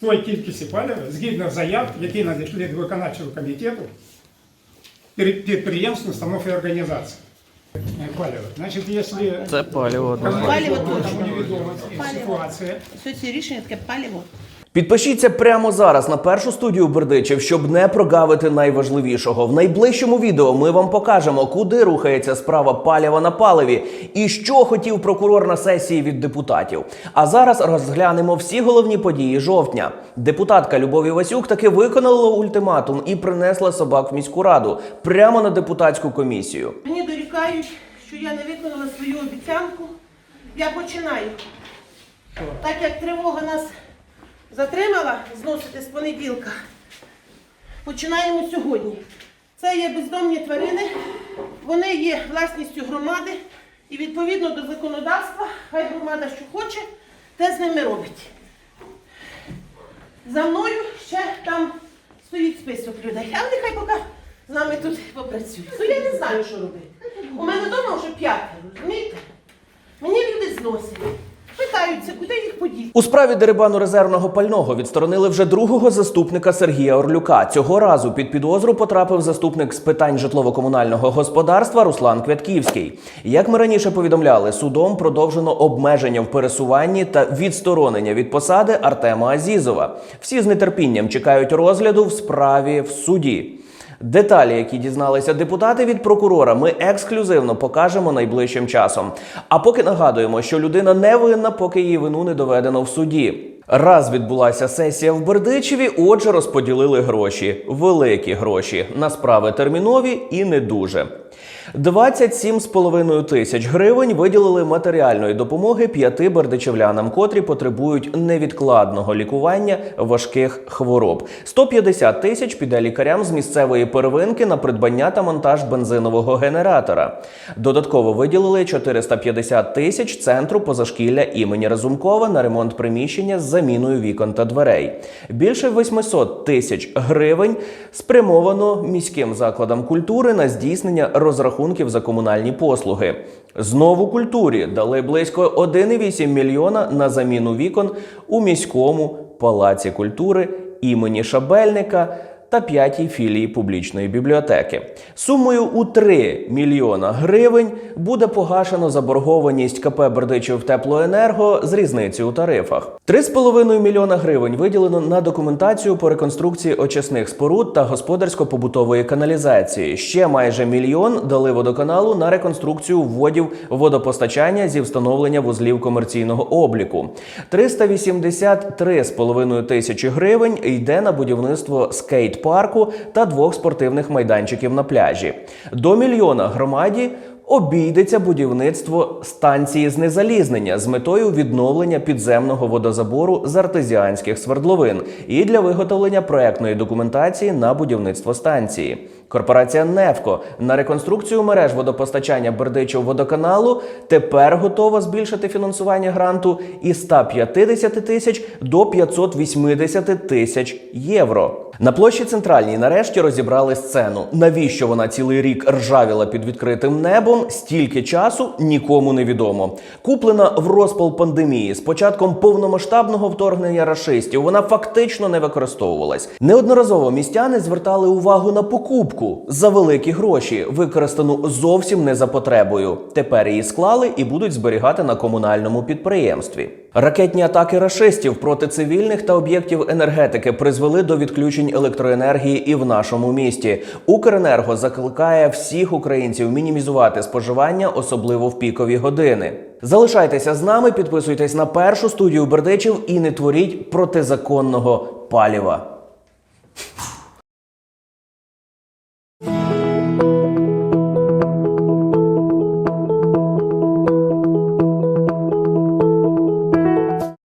тої кількості палива згідно заяв, які надійшли до виконавчого комітету перед підприємств, установ і організацій. Е, Палива. Значить, якщо Це паліво. Паліво невідома ситуація, Все ці рішення таке паліво. Підпишіться прямо зараз на першу студію Бердичів, щоб не прогавити найважливішого. В найближчому відео ми вам покажемо, куди рухається справа паліва на паливі і що хотів прокурор на сесії від депутатів. А зараз розглянемо всі головні події жовтня. Депутатка Любов Івасюк таки виконала ультиматум і принесла собак в міську раду прямо на депутатську комісію. Мені дорікають, що я не виконала свою обіцянку. Я починаю. Так як тривога нас затримала зносити з понеділка, починаємо сьогодні. Це є бездомні тварини, вони є власністю громади і відповідно до законодавства, хай громада що хоче, те з ними робить. За мною ще там стоїть список людей, але нехай поки з нами тут попрацюють. Ну я не знаю, що робити. У мене вдома вже п'ятеро, розумієте? Мені люди зносять. Питаються, куди їх подіти. У справі дерибану резервного пального відсторонили вже другого заступника Сергія Орлюка. Цього разу під підозру потрапив заступник з питань житлово-комунального господарства Руслан Квятківський. Як ми раніше повідомляли, судом продовжено обмеження в пересуванні та відсторонення від посади Артема Азізова. Всі з нетерпінням чекають розгляду в справі в суді. Деталі, які дізналися депутати від прокурора, ми ексклюзивно покажемо найближчим часом. А поки нагадуємо, що людина не винна, поки її вину не доведено в суді. Раз відбулася сесія в Бердичеві, отже, розподілили гроші, великі гроші на справи термінові і не дуже. 27,5 тисяч гривень виділили матеріальної допомоги п'яти бердичевлянам, котрі потребують невідкладного лікування важких хвороб. 150 тисяч піде лікарям з місцевої первинки на придбання та монтаж бензинового генератора. Додатково виділили 450 тисяч центру позашкілля імені Разумкова на ремонт приміщення з заміною вікон та дверей. Більше 800 тисяч гривень спрямовано міським закладам культури на здійснення розрахунків за комунальні послуги. Знову культурі дали близько 1,8 мільйона на заміну вікон у міському палаці культури імені Шабельника та п'ятій філії публічної бібліотеки. Сумою у 3 мільйона гривень буде погашено заборгованість КП Бердичів Теплоенерго з різниці у тарифах. 3,5 мільйона гривень виділено на документацію по реконструкції очисних споруд та господарсько-побутової каналізації. Ще майже мільйон дали водоканалу на реконструкцію вводів водопостачання зі встановлення вузлів комерційного обліку. 383,5 тисячі гривень йде на будівництво скейт-парку та двох спортивних майданчиків на пляжі. До мільйона громаді обійдеться будівництво станції знезалізнення з метою відновлення підземного водозабору з артезіанських свердловин і для виготовлення проектної документації на будівництво станції. Корпорація Невко на реконструкцію мереж водопостачання Бердичів водоканалу тепер готова збільшити фінансування гранту із 150 тисяч до 580 тисяч євро. На площі центральній нарешті розібрали сцену. Навіщо вона цілий рік ржавіла під відкритим небом? Стільки часу нікому не відомо. Куплена в розпал пандемії з початком повномасштабного вторгнення рашистів, вона фактично не використовувалась. Неодноразово містяни звертали увагу на покупку за великі гроші, використану зовсім не за потребою. Тепер її склали і будуть зберігати на комунальному підприємстві. Ракетні атаки рашистів проти цивільних та об'єктів енергетики призвели до відключень електроенергії і в нашому місті. Укренерго закликає всіх українців мінімізувати споживання, особливо в пікові години. Залишайтеся з нами, підписуйтесь на першу студію Бердичів і не творіть протизаконного паліва.